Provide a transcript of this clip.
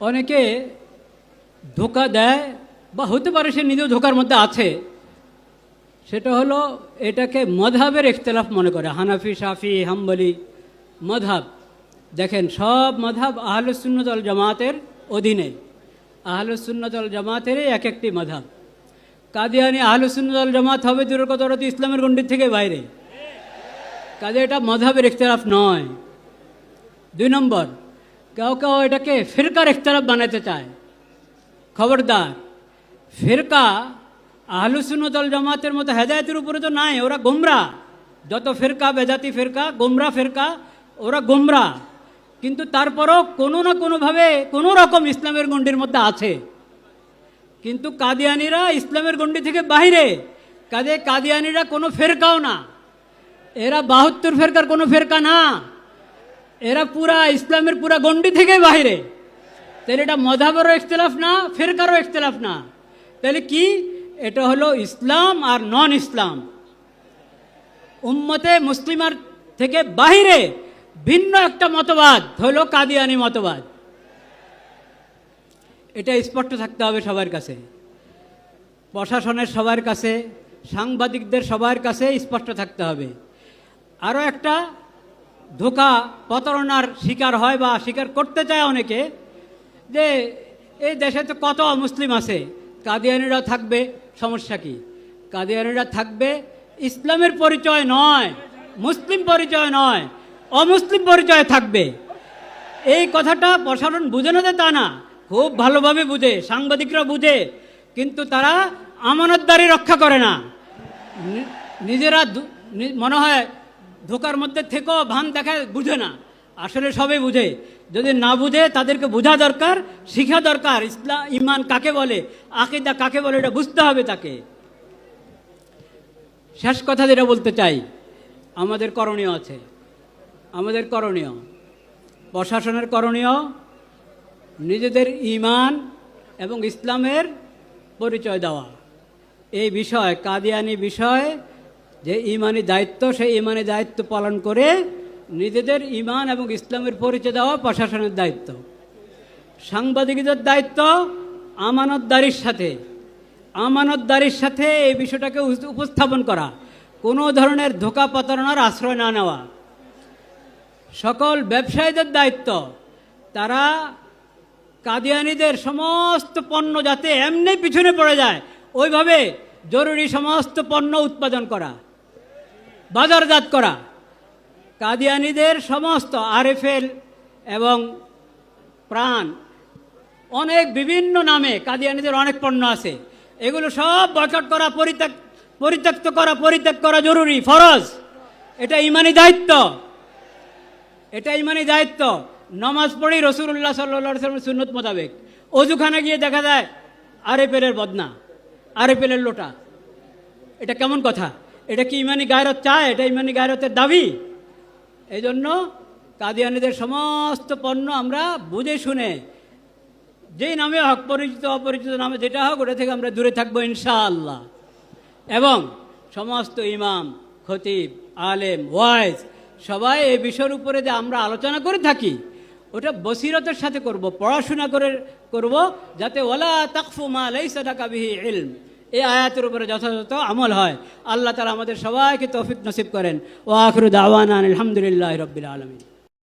অনেকে ধোকা দেয়, বা হতে পারে সে নিজেও ধোকার মধ্যে আছে। সেটা হলো এটাকে মধাবের ইখতলাফ মনে করে। হানাফি, শাফি, হাম্বলি মধাব দেখেন, সব মধাব আহলুসুন্নতল জামাতের অধীনে। আহলুসুন্নতল জামাতেরই এক একটি মধাব কাদিয়ানি আহলুসুন্নতল জামাত হবে দূরের কথা ইসলামের গণ্ডির থেকে বাইরে। কাজে এটা মধাবের ইখতলাফ নয়। দুই নম্বর কেউ কেউ এটাকে ফিরকার ইখতলাফ বানাতে চায়। খবরদার, ফিরকা আহলুসুন্নতল জামাতের মতো হেদায়তের উপরে তো নাই, ওরা গোমরা। যত ফিরকা, বেজাতি ফিরকা, গোমরা ফিরকা, ওরা গোমরা। কিন্তু তারপরও কোনো না কোনোভাবে কোনো রকম ইসলামের গণ্ডির মধ্যে আছে। কিন্তু কাদিয়ানিরা ইসলামের গণ্ডি থেকে বাইরে কাজে কাদিয়ানিরা কোনো ফেরকাও না। এরা বাহাত্তর ফেরকার কোনো ফেরকা না। এরা পুরা ইসলামের পুরা গন্ডি থেকে বাইরে তাহলে এটা মধাবেরও ইখতলাফ না, ফেরকারও ইখতলাফ না। তাহলে কি? এটা হলো ইসলাম আর নন ইসলাম উম্মতে মুসলিমার থেকে বাহিরে ভিন্ন একটা মতবাদ হলো কাদিয়ানি মতবাদ। এটা স্পষ্ট থাকতে হবে সবার কাছে। প্রশাসনের সবার কাছে, সাংবাদিকদের সবার কাছে স্পষ্ট থাকতে হবে। আরও একটা ধোকা প্রতারণার শিকার হয় বা শিকার করতে চায় অনেকে, যে এই দেশে তো কত মুসলিম আছে, কাদিয়ানিরা থাকবে, সমস্যা কি? কাদিয়ানিরা থাকবে, ইসলামের পরিচয় নয়, মুসলিম পরিচয় নয়, অমুসলিম পরিচয় থাকবে। এই কথাটা প্রসারণ বুঝে না তা না, খুব ভালোভাবে বুঝে, সাংবাদিকরা বুঝে, কিন্তু তারা আমানতদারি রক্ষা করে না। নিজেরা মনে হয় ধোকার মধ্যে থেকেও ভান দেখায় বুঝে না। আসলে সবে বুঝে। যদি না বুঝে, তাদেরকে বোঝা দরকার, শিখা দরকার। ইসলাম ইমান কাকে বলে? আকিদা কাকে বলে? এটা বুঝতে হবে তাকে। শেষ কথা যেটা বলতে চাই, আমাদের করণীয় আছে। আমাদের করণীয়। প্রশাসনের করণীয়, নিজেদের ইমান এবং ইসলামের পরিচয় দেওয়া। এই বিষয়, কাদিয়ানি বিষয় যে ইমানি দায়িত্ব, সেই ইমানি দায়িত্ব পালন করে নিজেদের ইমান এবং ইসলামের পরিচয় দেওয়া প্রশাসনের দায়িত্ব। সাংবাদিকদের দায়িত্ব আমানতদারির সাথে। আমানতদারির সাথে এই বিষয়টাকে উপস্থাপন করা, কোনো ধরনের ধোকা প্রতারণার আশ্রয় না নেওয়া। সকল ব্যবসায়ীদের দায়িত্ব, তারা কাদিয়ানিদের সমস্ত পণ্য যাতে এমনি পিছনে পড়ে যায়, ওইভাবে জরুরি সমস্ত পণ্য উৎপাদন করা। বাজারজাত করা। কাদিয়ানিদের সমস্ত আরএফএল এবং প্রাণ, অনেক বিভিন্ন নামে কাদিয়ানিদের অনেক পণ্য আছে। এগুলো সব বয়কট করা পরিত্যাগ পরিত্যক্ত করা, পরিত্যাগ করা জরুরি। ফরজ। এটা ইমানি দায়িত্ব। এটা ইমানি দায়িত্ব। নমাজ পড়ি রসুল্লাহ সাল্লা সুন্নত মোতাবেক। অজুখানে গিয়ে দেখা যায় আরে পেলের বদনা আরে পেলের লোটা। এটা কেমন কথা? এটা কি ইমানি গায়রত চায়? এটা ইমানি গায়রতের দাবি। এই জন্য কাদিয়ানিদের সমস্ত পণ্য আমরা বুঝে শুনে, যেই নামে হক পরিচিত, অপরিচিত নামে যেটা হোক, ওটা থেকে আমরা দূরে থাকব ইনশাআল্লাহ। এবং সমস্ত ইমাম, খতিব, আলেম, ওয়াইজ সবাই এই বিষয়ের উপরে যে আমরা আলোচনা করে থাকি, ওটা বসিরতের সাথে করব, পড়াশোনা করে করব, যাতে ওলা তাকফু মা লাইসা লাকা বিহি ইলম। এই আয়াতের উপরে যথাযথ আমল হয়। আল্লাহ তালা আমাদের সবাইকে তৌফিক নসিব করেন। ও আখরুদ আওয়ান আলহামদুলিল্লাহ রবিল আলমিন।